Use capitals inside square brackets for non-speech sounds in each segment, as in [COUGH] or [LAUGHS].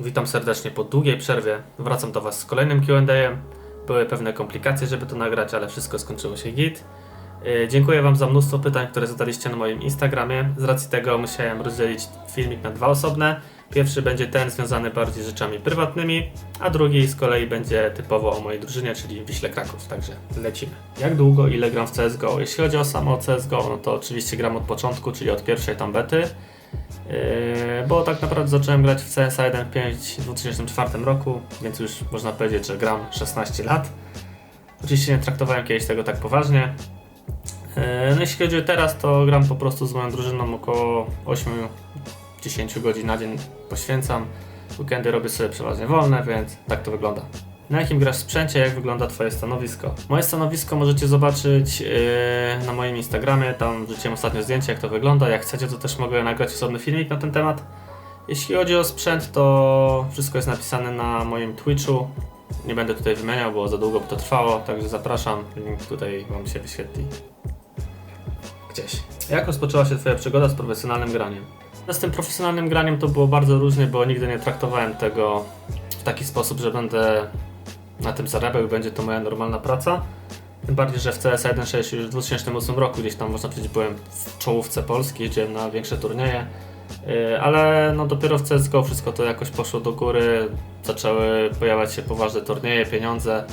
Witam serdecznie po długiej przerwie. Wracam do Was z kolejnym Q&A. Były pewne komplikacje, żeby to nagrać, ale wszystko skończyło się git. Yy, Dziękuję Wam za mnóstwo pytań, które zadaliście na moim Instagramie. Z racji tego musiałem rozdzielić filmik na dwa osobne. Pierwszy będzie ten związany bardziej z rzeczami prywatnymi, a drugi z kolei będzie typowo o mojej drużynie, czyli Wiśle Kraków. Także lecimy. Jak długo, ile gram w CSGO? Jeśli chodzi o samo CSGO, no to oczywiście gram od początku, czyli od pierwszej tam bety. Yy, bo tak naprawdę zacząłem grać w CSA 1.5 w 2004 roku, więc już można powiedzieć, że gram 16 lat. Oczywiście nie traktowałem kiedyś tego tak poważnie. Yy, No jeśli chodzi o teraz, to gram po prostu z moją drużyną około 8-10 godzin na dzień poświęcam. Weekendy robię sobie przeważnie wolne, więc tak to wygląda. Na jakim grasz sprzęcie, jak wygląda Twoje stanowisko? Moje stanowisko możecie zobaczyć yy, na moim Instagramie, tam wrzuciłem ostatnio zdjęcie, jak to wygląda. Jak chcecie, to też mogę nagrać osobny filmik na ten temat. Jeśli chodzi o sprzęt, to wszystko jest napisane na moim Twitchu. Nie będę tutaj wymieniał, bo za długo by to trwało, także zapraszam. Link tutaj Wam się wyświetli. Gdzieś. Jak rozpoczęła się Twoja przygoda z profesjonalnym graniem? No, Z tym profesjonalnym graniem to było bardzo różnie, bo nigdy nie traktowałem tego w taki sposób, że będę na tym zarabiał i będzie to moja normalna praca. Tym bardziej, że w CS 1.6 już w 2008 roku gdzieś tam można powiedzieć byłem w czołówce Polski, jeździłem na większe turnieje. Yy, Ale no dopiero w CSGO wszystko to jakoś poszło do góry, zaczęły pojawiać się poważne turnieje, pieniądze.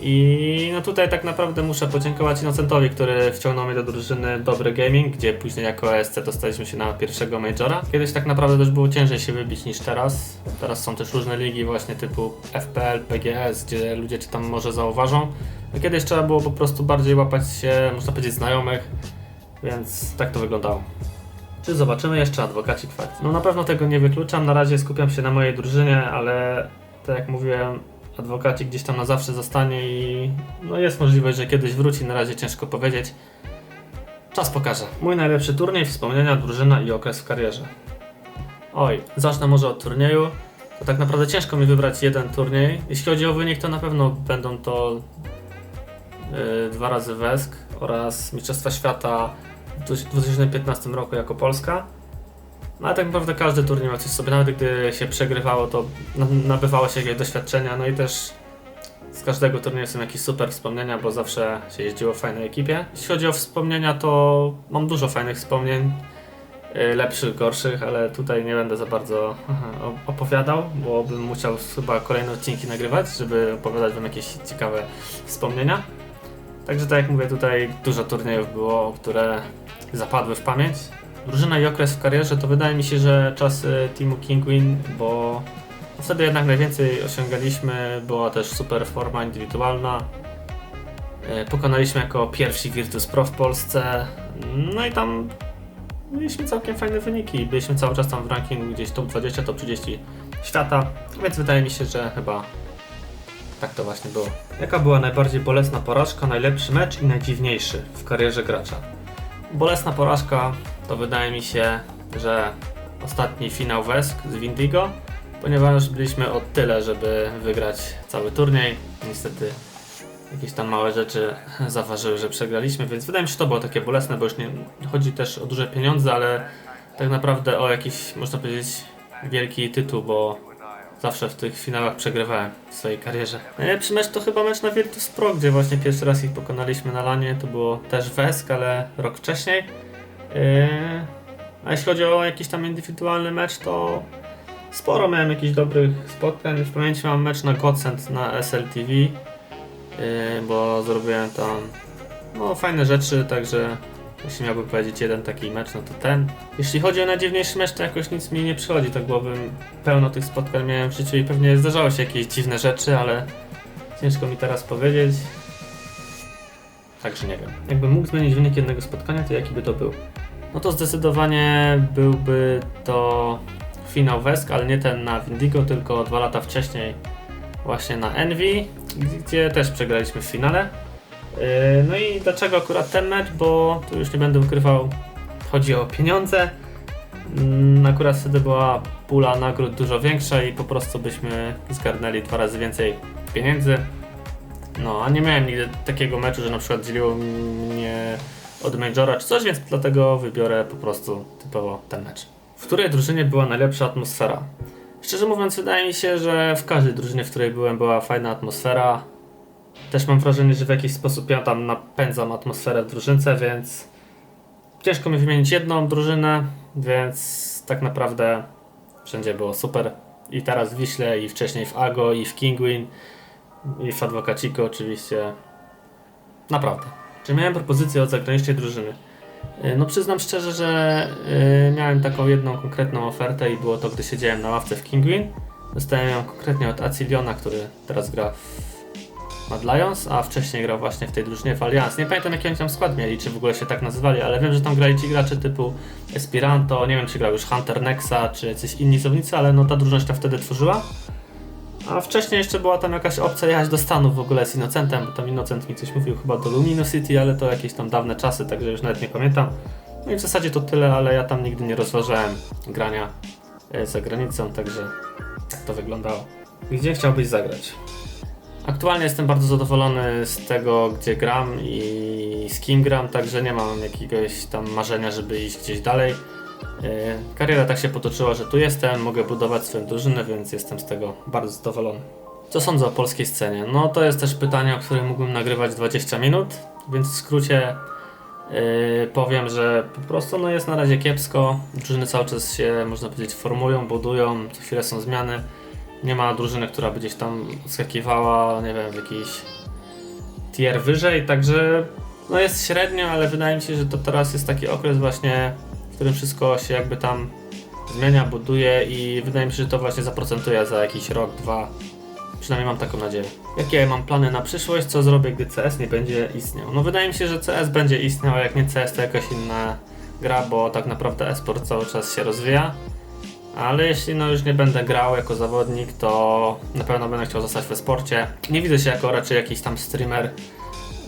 I no tutaj tak naprawdę muszę podziękować Innocentowi, który wciągnął mnie do drużyny Dobry Gaming, gdzie później jako ESC dostaliśmy się na pierwszego Majora. Kiedyś tak naprawdę też było ciężej się wybić niż teraz. Teraz są też różne ligi właśnie typu FPL, PGS, gdzie ludzie cię tam może zauważą. A kiedyś trzeba było po prostu bardziej łapać się, można powiedzieć, znajomych, więc tak to wyglądało. Czy zobaczymy jeszcze adwokaci kwart? No na pewno tego nie wykluczam, na razie skupiam się na mojej drużynie, ale tak jak mówiłem, adwokaci gdzieś tam na zawsze zostanie i no jest możliwość, że kiedyś wróci, na razie ciężko powiedzieć. Czas pokaże. Mój najlepszy turniej, wspomnienia, drużyna i okres w karierze. Oj, zacznę może od turnieju. To tak naprawdę ciężko mi wybrać jeden turniej. Jeśli chodzi o wynik, to na pewno będą to yy, dwa razy WESK oraz Mistrzostwa Świata w 2015 roku jako Polska. No ale tak naprawdę każdy turniej ma coś sobie, nawet gdy się przegrywało, to na- nabywało się jakieś doświadczenia, no i też z każdego turnieju są jakieś super wspomnienia, bo zawsze się jeździło w fajnej ekipie. Jeśli chodzi o wspomnienia, to mam dużo fajnych wspomnień, y, lepszych, gorszych, ale tutaj nie będę za bardzo opowiadał, bo bym musiał chyba kolejne odcinki nagrywać, żeby opowiadać wam jakieś ciekawe wspomnienia. Także tak jak mówię, tutaj dużo turniejów było, które zapadły w pamięć. Drużyna i okres w karierze to wydaje mi się, że czasy teamu Kingwin, bo wtedy jednak najwięcej osiągaliśmy, była też super forma indywidualna. E, Pokonaliśmy jako pierwsi Virtus Pro w Polsce, no i tam mieliśmy całkiem fajne wyniki. Byliśmy cały czas tam w rankingu gdzieś top 20, top 30 świata, więc wydaje mi się, że chyba tak to właśnie było. Jaka była najbardziej bolesna porażka, najlepszy mecz i najdziwniejszy w karierze gracza? Bolesna porażka to wydaje mi się, że ostatni finał Wesk z Windigo, ponieważ byliśmy o tyle, żeby wygrać cały turniej. Niestety jakieś tam małe rzeczy zaważyły, że przegraliśmy, więc wydaje mi się, że to było takie bolesne, bo już nie chodzi też o duże pieniądze, ale tak naprawdę o jakiś, można powiedzieć, wielki tytuł, bo zawsze w tych finałach przegrywałem w swojej karierze. Najlepszy mecz to chyba mecz na Virtus Pro, gdzie właśnie pierwszy raz ich pokonaliśmy na lanie. To było też Wesk, ale rok wcześniej. Yy, A jeśli chodzi o jakiś tam indywidualny mecz, to sporo miałem jakichś dobrych spotkań. W pamięci mam mecz na Godsend na SLTV, yy, bo zrobiłem tam no, fajne rzeczy, także jeśli miałbym powiedzieć jeden taki mecz, no to ten. Jeśli chodzi o najdziwniejszy mecz, to jakoś nic mi nie przychodzi do głowy. Pełno tych spotkań miałem w życiu i pewnie zdarzały się jakieś dziwne rzeczy, ale ciężko mi teraz powiedzieć. Także nie wiem. Jakbym mógł zmienić wynik jednego spotkania, to jaki by to był? No to zdecydowanie byłby to finał Wesk, ale nie ten na Windigo, tylko dwa lata wcześniej właśnie na Envy, gdzie też przegraliśmy w finale. Yy, No i dlaczego akurat ten mecz? Bo tu już nie będę ukrywał, chodzi o pieniądze. Mm, Akurat wtedy była pula nagród dużo większa i po prostu byśmy zgarnęli dwa razy więcej pieniędzy. No, a nie miałem nigdy takiego meczu, że na przykład dzieliło mnie od Majora czy coś, więc dlatego wybiorę po prostu typowo ten mecz. W której drużynie była najlepsza atmosfera? Szczerze mówiąc, wydaje mi się, że w każdej drużynie, w której byłem, była fajna atmosfera. Też mam wrażenie, że w jakiś sposób ja tam napędzam atmosferę w drużynce, więc ciężko mi wymienić jedną drużynę, więc tak naprawdę wszędzie było super. I teraz w Wiśle, i wcześniej w Ago, i w Kingwin, i w Advocacico oczywiście. Naprawdę. Czy miałem propozycję od zagranicznej drużyny? Y, No przyznam szczerze, że y, miałem taką jedną konkretną ofertę i było to, gdy siedziałem na ławce w Kingwin. Dostałem ją konkretnie od Aciliona, który teraz gra w Mad Lions, a wcześniej grał właśnie w tej drużynie w Allianz. Nie pamiętam jaki oni tam skład mieli, czy w ogóle się tak nazywali, ale wiem, że tam grali ci gracze typu Esperanto, nie wiem czy grał już Hunter Nexa, czy jacyś inni zawodnicy, ale no ta drużyna się tam wtedy tworzyła. A wcześniej jeszcze była tam jakaś opcja jechać do Stanów w ogóle z Innocentem, bo tam Innocent mi coś mówił chyba do Lumino City, ale to jakieś tam dawne czasy, także już nawet nie pamiętam. No i w zasadzie to tyle, ale ja tam nigdy nie rozważałem grania e, za granicą, także tak to wyglądało. Gdzie chciałbyś zagrać? Aktualnie jestem bardzo zadowolony z tego, gdzie gram i z kim gram, także nie mam jakiegoś tam marzenia, żeby iść gdzieś dalej. Yy, Kariera tak się potoczyła, że tu jestem, mogę budować swoją drużynę, więc jestem z tego bardzo zadowolony. Co sądzę o polskiej scenie? No to jest też pytanie, o którym mógłbym nagrywać 20 minut, więc w skrócie yy, powiem, że po prostu no, jest na razie kiepsko. Drużyny cały czas się, można powiedzieć, formują, budują, co chwilę są zmiany. Nie ma drużyny, która by gdzieś tam skakiwała, nie wiem, w jakiś tier wyżej, także no jest średnio, ale wydaje mi się, że to teraz jest taki okres właśnie, w którym wszystko się jakby tam zmienia, buduje i wydaje mi się, że to właśnie zaprocentuje za jakiś rok, dwa. Przynajmniej mam taką nadzieję. Jakie mam plany na przyszłość? Co zrobię, gdy CS nie będzie istniał? No wydaje mi się, że CS będzie istniał, a jak nie CS, to jakaś inna gra, bo tak naprawdę esport cały czas się rozwija. Ale jeśli no już nie będę grał jako zawodnik, to na pewno będę chciał zostać w sporcie. Nie widzę się jako raczej jakiś tam streamer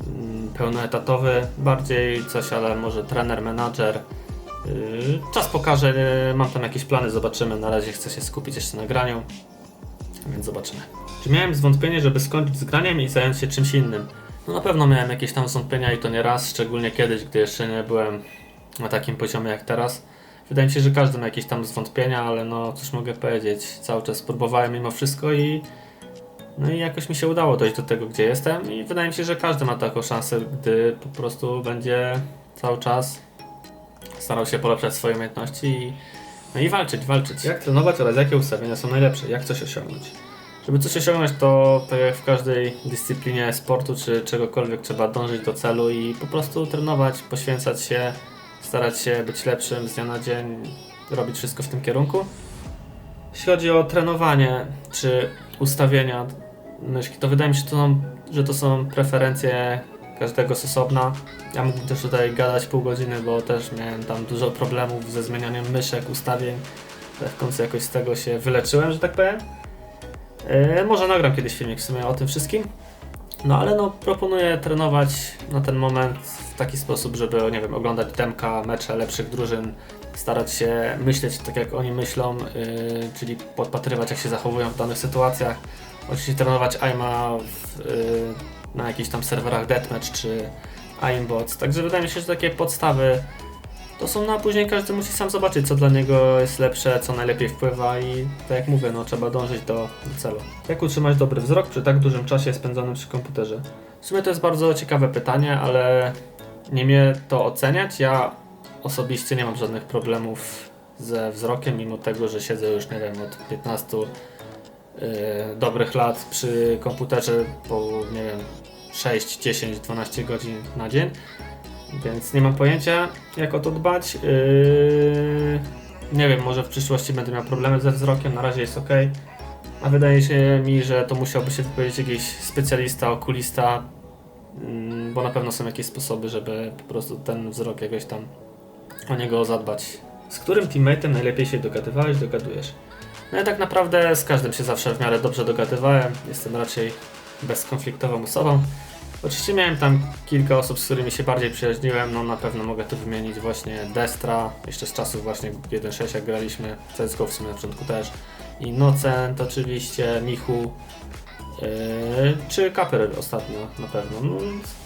mm, pełnoetatowy, bardziej coś, ale może trener, menadżer. Yy, Czas pokaże, yy, mam tam jakieś plany, zobaczymy. Na razie chcę się skupić jeszcze na graniu, więc zobaczymy. Czy miałem zwątpienie, żeby skończyć z graniem i zająć się czymś innym? No na pewno miałem jakieś tam zwątpienia i to nie raz, szczególnie kiedyś, gdy jeszcze nie byłem na takim poziomie jak teraz. Wydaje mi się, że każdy ma jakieś tam zwątpienia, ale no cóż mogę powiedzieć, cały czas próbowałem mimo wszystko i no i jakoś mi się udało dojść do tego, gdzie jestem i wydaje mi się, że każdy ma taką szansę, gdy po prostu będzie cały czas starał się polepszać swoje umiejętności i, no i walczyć, walczyć. Jak trenować oraz jakie ustawienia są najlepsze, jak coś osiągnąć? Żeby coś osiągnąć, to tak jak w każdej dyscyplinie sportu czy czegokolwiek trzeba dążyć do celu i po prostu trenować, poświęcać się, starać się być lepszym z dnia na dzień, robić wszystko w tym kierunku. Jeśli chodzi o trenowanie czy ustawienia myszki, to wydaje mi się, że to są, że to są preferencje każdego z osobna. Ja mógłbym też tutaj gadać pół godziny, bo też miałem tam dużo problemów ze zmienianiem myszek, ustawień. Ale w końcu jakoś z tego się wyleczyłem, że tak powiem. Yy, może nagram kiedyś filmik w sumie o tym wszystkim. No ale no proponuję trenować na ten moment w taki sposób, żeby nie wiem, oglądać demka, mecze lepszych drużyn, starać się myśleć tak jak oni myślą, yy, czyli podpatrywać jak się zachowują w danych sytuacjach. Oczywiście trenować aima w, yy, na jakichś tam serwerach deathmatch czy aimbots. Także wydaje mi się, że takie podstawy to są, no później każdy musi sam zobaczyć, co dla niego jest lepsze, co najlepiej wpływa i tak jak mówię, no trzeba dążyć do, do celu. Jak utrzymać dobry wzrok przy tak dużym czasie spędzonym przy komputerze? W sumie to jest bardzo ciekawe pytanie, ale nie mnie to oceniać. Ja osobiście nie mam żadnych problemów ze wzrokiem, mimo tego, że siedzę już, nie wiem, od 15 yy, dobrych lat przy komputerze po, nie wiem, 6, 10, 12 godzin na dzień. Więc nie mam pojęcia, jak o to dbać. Yy, nie wiem, może w przyszłości będę miał problemy ze wzrokiem, na razie jest ok. A wydaje się mi, że to musiałby się wypowiedzieć jakiś specjalista, okulista, mm, bo na pewno są jakieś sposoby, żeby po prostu ten wzrok jakoś tam o niego zadbać. Z którym teammate'em najlepiej się dogadywałeś, dogadujesz? No ja tak naprawdę z każdym się zawsze w miarę dobrze dogadywałem. Jestem raczej bezkonfliktową osobą. Oczywiście miałem tam kilka osób, z którymi się bardziej przyjaźniłem, no na pewno mogę tu wymienić właśnie Destra, jeszcze z czasów właśnie 1.6 jak graliśmy, CSGO w sumie na początku też, i Nocent oczywiście, Michu czy Kaper ostatnio na pewno. No,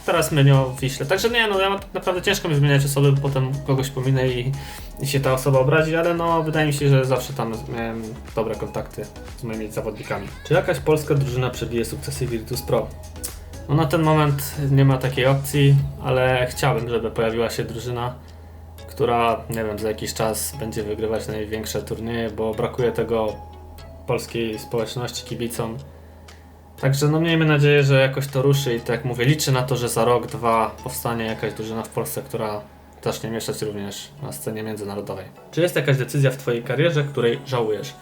teraz mnie o Wiśle. Także nie, no ja tak naprawdę ciężko mi zmieniać osoby, bo potem kogoś pominę i, i się ta osoba obrazi, ale no wydaje mi się, że zawsze tam miałem dobre kontakty z moimi zawodnikami. Czy jakaś polska drużyna przebije sukcesy Virtus Pro? No na ten moment nie ma takiej opcji, ale chciałbym, żeby pojawiła się drużyna, która, nie wiem, za jakiś czas będzie wygrywać największe turnieje, bo brakuje tego polskiej społeczności, kibicom. Także no miejmy nadzieję, że jakoś to ruszy i tak jak mówię, liczę na to, że za rok, dwa powstanie jakaś drużyna w Polsce, która zacznie mieszać również na scenie międzynarodowej. Czy jest jakaś decyzja w Twojej karierze, której żałujesz?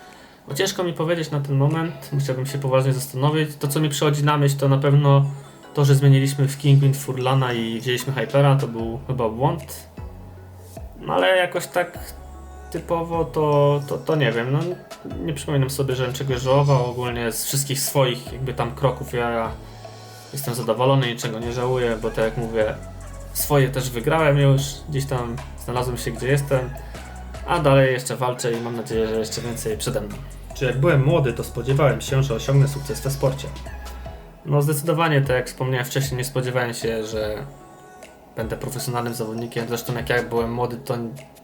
Bo ciężko mi powiedzieć na ten moment, musiałbym się poważnie zastanowić. To co mi przychodzi na myśl to na pewno to, że zmieniliśmy w Kingwin Furlana i wzięliśmy Hypera, to był chyba błąd. No ale jakoś tak typowo to, to, to nie wiem, no nie przypominam sobie, żebym czegoś żałował. Ogólnie z wszystkich swoich jakby tam kroków ja jestem zadowolony, niczego nie żałuję, bo tak jak mówię, swoje też wygrałem już, gdzieś tam znalazłem się gdzie jestem, a dalej jeszcze walczę i mam nadzieję, że jeszcze więcej przede mną. Czy jak byłem młody, to spodziewałem się, że osiągnę sukces we sporcie? No zdecydowanie, tak jak wspomniałem wcześniej, nie spodziewałem się, że będę profesjonalnym zawodnikiem. Zresztą jak ja byłem młody, to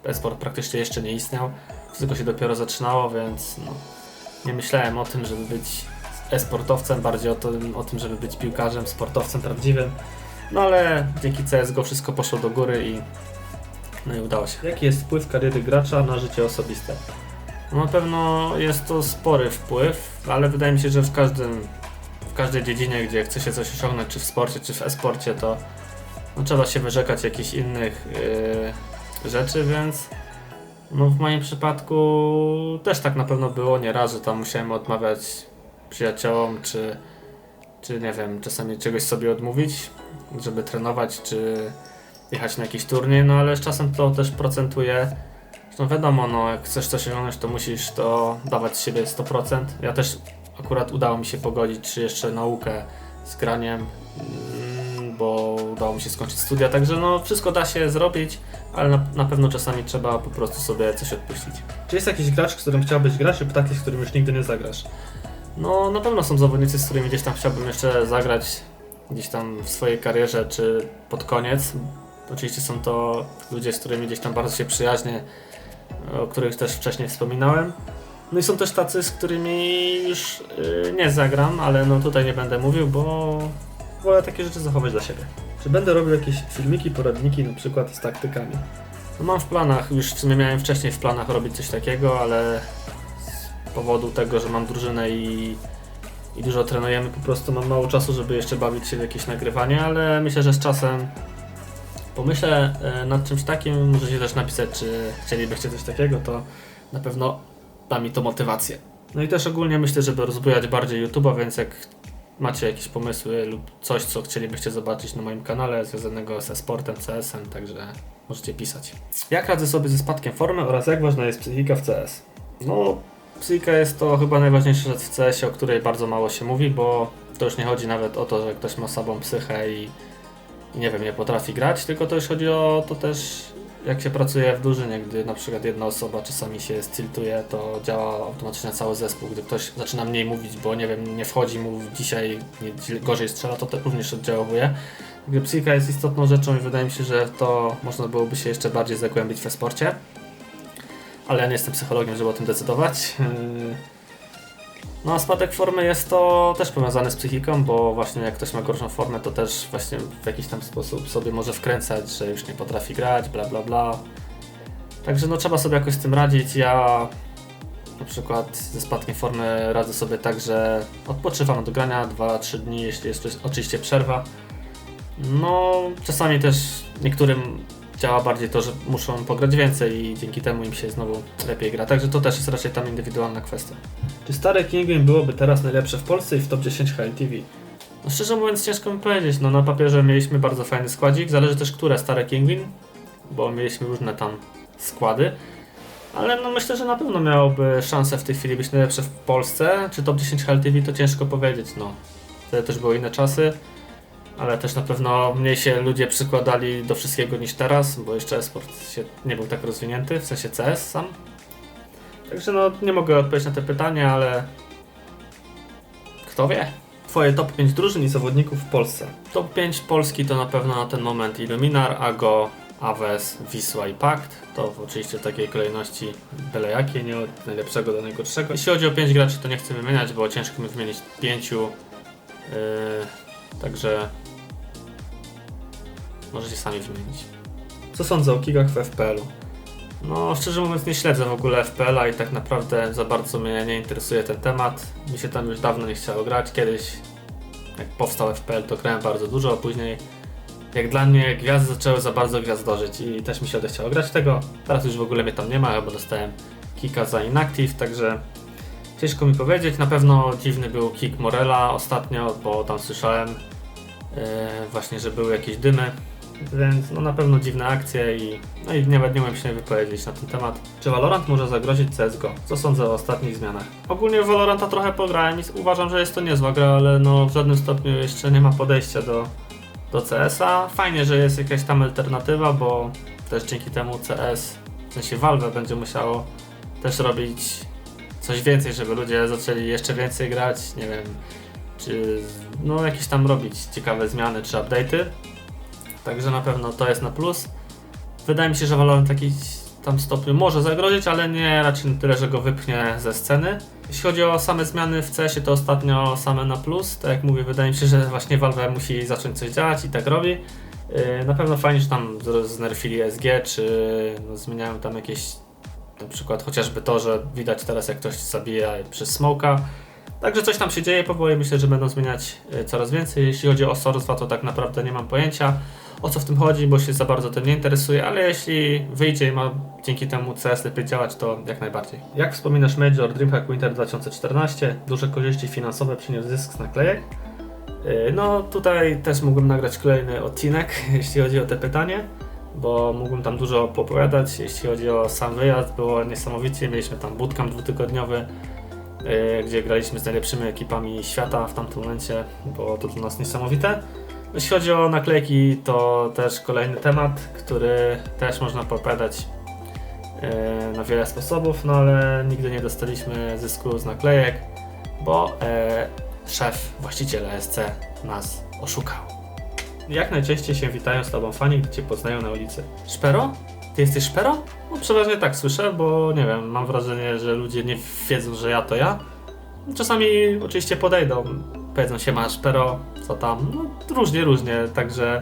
e-sport praktycznie jeszcze nie istniał. Wszystko się dopiero zaczynało, więc no, nie myślałem o tym, żeby być e-sportowcem, bardziej o tym, o tym, żeby być piłkarzem, sportowcem prawdziwym. No ale dzięki CSGO wszystko poszło do góry i no i udało się. Jaki jest wpływ kariery gracza na życie osobiste? No na pewno jest to spory wpływ, ale wydaje mi się, że w każdym w każdej dziedzinie, gdzie chce się coś osiągnąć, czy w sporcie, czy w e-sporcie, to no, trzeba się wyrzekać jakichś innych yy, rzeczy, więc no, w moim przypadku też tak na pewno było nieraz, że tam musiałem odmawiać przyjaciołom, czy, czy nie wiem, czasami czegoś sobie odmówić, żeby trenować, czy jechać na jakiś turniej, no ale z czasem to też procentuje. No wiadomo, no jak chcesz coś osiągnąć, to musisz to dawać siebie 100%. Ja też akurat udało mi się pogodzić, czy jeszcze naukę z graniem, mm, bo udało mi się skończyć studia, także no wszystko da się zrobić, ale na, na pewno czasami trzeba po prostu sobie coś odpuścić. Czy jest jakiś gracz, z którym chciałbyś grać lub taki, z którym już nigdy nie zagrasz? No na pewno są zawodnicy, z którymi gdzieś tam chciałbym jeszcze zagrać gdzieś tam w swojej karierze, czy pod koniec. Oczywiście są to ludzie, z którymi gdzieś tam bardzo się przyjaźnię, o których też wcześniej wspominałem. No i są też tacy, z którymi już yy, nie zagram, ale no tutaj nie będę mówił, bo wolę takie rzeczy zachować dla siebie. Czy będę robił jakieś filmiki, poradniki na przykład z taktykami? No mam w planach, już w sumie miałem wcześniej w planach robić coś takiego, ale z powodu tego, że mam drużynę i, i dużo trenujemy, po prostu mam mało czasu, żeby jeszcze bawić się w jakieś nagrywanie, ale myślę, że z czasem pomyślę e, nad czymś takim, możecie też napisać, czy chcielibyście coś takiego, to na pewno da mi to motywację. No i też ogólnie myślę, żeby rozbujać bardziej YouTube'a, więc jak macie jakieś pomysły lub coś, co chcielibyście zobaczyć na moim kanale związanego ze sportem, CS-em, także możecie pisać. Jak radzę sobie ze spadkiem formy oraz jak ważna jest psychika w CS? No, psychika jest to chyba najważniejsza rzecz w CS-ie, o której bardzo mało się mówi, bo to już nie chodzi nawet o to, że ktoś ma słabą psychę i, i nie wiem, nie potrafi grać, tylko to już chodzi o to też, jak się pracuje w drużynie, gdy na przykład jedna osoba czasami się stiltuje, to działa automatycznie cały zespół. Gdy ktoś zaczyna mniej mówić, bo nie wiem, nie wchodzi mu dzisiaj, nie, gorzej strzela, to, to również oddziałuje. Gdy psychika jest istotną rzeczą i wydaje mi się, że to można byłoby się jeszcze bardziej zagłębić we sporcie. Ale ja nie jestem psychologiem, żeby o tym decydować. [LAUGHS] No spadek formy jest to też powiązane z psychiką, bo właśnie jak ktoś ma gorszą formę, to też właśnie w jakiś tam sposób sobie może wkręcać, że już nie potrafi grać, bla bla bla. Także no trzeba sobie jakoś z tym radzić. Ja na przykład ze spadkiem formy radzę sobie tak, że odpoczywam od grania 2-3 dni, jeśli jest oczywiście przerwa. No czasami też niektórym działa bardziej to, że muszą pograć więcej i dzięki temu im się znowu lepiej gra. Także to też jest raczej tam indywidualna kwestia. Czy stare King Game byłoby teraz najlepsze w Polsce i w top 10 HLTV? No szczerze mówiąc ciężko mi powiedzieć, no na papierze mieliśmy bardzo fajny składzik, zależy też które stare Kingwin, bo mieliśmy różne tam składy, ale no myślę, że na pewno miałoby szansę w tej chwili być najlepsze w Polsce, czy top 10 HLTV to ciężko powiedzieć, no. Wtedy też były inne czasy, ale też na pewno mniej się ludzie przykładali do wszystkiego niż teraz, bo jeszcze sport się nie był tak rozwinięty, w sensie CS sam. Także no nie mogę odpowiedzieć na te pytania, ale kto wie? Twoje top 5 drużyn i zawodników w Polsce. Top 5 Polski to na pewno na ten moment Illuminar, Ago, Aves, Wisła i Pakt. To w oczywiście takiej kolejności byle jakie, nie od najlepszego do najgorszego. Jeśli chodzi o 5 graczy, to nie chcę wymieniać, bo ciężko mi wymienić 5. Yy, także możecie sami wymienić. Co sądzę o kigach w FPL-u? No, szczerze mówiąc, nie śledzę w ogóle FPL-a i tak naprawdę za bardzo mnie nie interesuje ten temat. Mi się tam już dawno nie chciało grać. Kiedyś, jak powstał FPL, to grałem bardzo dużo, a później, jak dla mnie, gwiazdy zaczęły za bardzo gwiazdożyć i też mi się odechciało grać tego. Teraz już w ogóle mnie tam nie ma, bo dostałem kika za inactive, także ciężko mi powiedzieć. Na pewno dziwny był kick Morela ostatnio, bo tam słyszałem yy, właśnie, że były jakieś dymy. Więc no na pewno dziwne akcje i, no i nawet nie umiem się wypowiedzieć na ten temat. Czy Valorant może zagrozić CSGO? Co sądzę o ostatnich zmianach? Ogólnie w Valoranta trochę pograłem i uważam, że jest to niezła gra, ale no w żadnym stopniu jeszcze nie ma podejścia do, do CS-a. Fajnie, że jest jakaś tam alternatywa, bo też dzięki temu CS, w sensie Valve będzie musiało też robić coś więcej, żeby ludzie zaczęli jeszcze więcej grać, nie wiem, czy no jakieś tam robić ciekawe zmiany czy update'y. Także na pewno to jest na plus. Wydaje mi się, że Valorant w jakiś tam stopniu może zagrozić, ale nie raczej tyle, że go wypchnie ze sceny. Jeśli chodzi o same zmiany w CS-ie, to ostatnio same na plus. Tak jak mówię, wydaje mi się, że właśnie Valve musi zacząć coś działać i tak robi. Yy, Na pewno fajnie, że tam znerfili SG, czy no, zmieniają tam jakieś, na przykład chociażby to, że widać teraz jak ktoś zabija przez smoka. Także coś tam się dzieje powoli, myślę, że będą zmieniać yy, coraz więcej. Jeśli chodzi o Source 2, to tak naprawdę nie mam pojęcia o co w tym chodzi, bo się za bardzo tym nie interesuje, ale jeśli wyjdzie i ma dzięki temu CS lepiej działać, to jak najbardziej. Jak wspominasz Major Dreamhack Winter 2014, duże korzyści finansowe przyniósł zysk z naklejek? Yy, No tutaj też mógłbym nagrać kolejny odcinek, [LAUGHS] jeśli chodzi o te pytanie, bo mógłbym tam dużo popowiadać. Jeśli chodzi o sam wyjazd, było niesamowicie. Mieliśmy tam bootcamp dwutygodniowy, yy, gdzie graliśmy z najlepszymi ekipami świata w tamtym momencie. Było to dla nas niesamowite. Jeśli chodzi o naklejki, to też kolejny temat, który też można opowiadać e, na wiele sposobów, no ale nigdy nie dostaliśmy zysku z naklejek, bo e, szef, właściciel ESC nas oszukał. Jak najczęściej się witają z tobą fani, gdy cię poznają na ulicy? Szpero? Ty jesteś Szpero? No przeważnie tak słyszę, bo nie wiem, mam wrażenie, że ludzie nie wiedzą, że ja to ja. Czasami oczywiście podejdą, powiedzą się masz pero, co tam, no różnie, różnie, także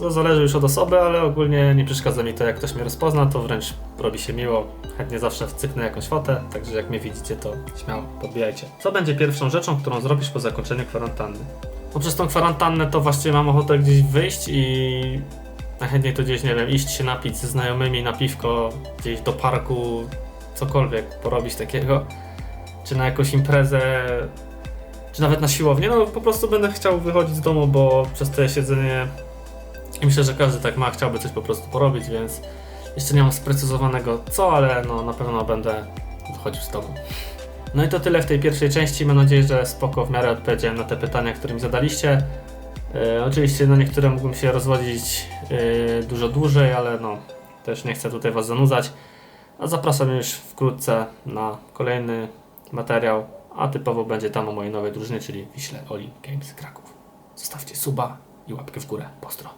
yy, zależy już od osoby, ale ogólnie nie przeszkadza mi to, jak ktoś mnie rozpozna, to wręcz robi się miło, chętnie zawsze wcyknę jakąś fotę, także jak mnie widzicie, to śmiało, podbijajcie. Co będzie pierwszą rzeczą, którą zrobisz po zakończeniu kwarantanny? No przez tą kwarantannę to właściwie mam ochotę gdzieś wyjść i najchętniej to gdzieś, nie wiem, iść się napić ze znajomymi na piwko, gdzieś do parku, cokolwiek porobić takiego, czy na jakąś imprezę, czy nawet na siłownię, no po prostu będę chciał wychodzić z domu, bo przez to siedzenie i myślę, że każdy tak ma, chciałby coś po prostu porobić, więc jeszcze nie mam sprecyzowanego co, ale no na pewno będę wychodził z domu. No i to tyle w tej pierwszej części. Mam nadzieję, że spoko w miarę odpowiedziałem na te pytania, które mi zadaliście. E, oczywiście na niektóre mógłbym się rozwodzić e, dużo dłużej, ale no też nie chcę tutaj Was zanudzać. A zapraszam już wkrótce na kolejny materiał, a typowo będzie tam o mojej nowej drużynie, czyli Wiśle Oli Games Kraków. Zostawcie suba i łapkę w górę. Postro.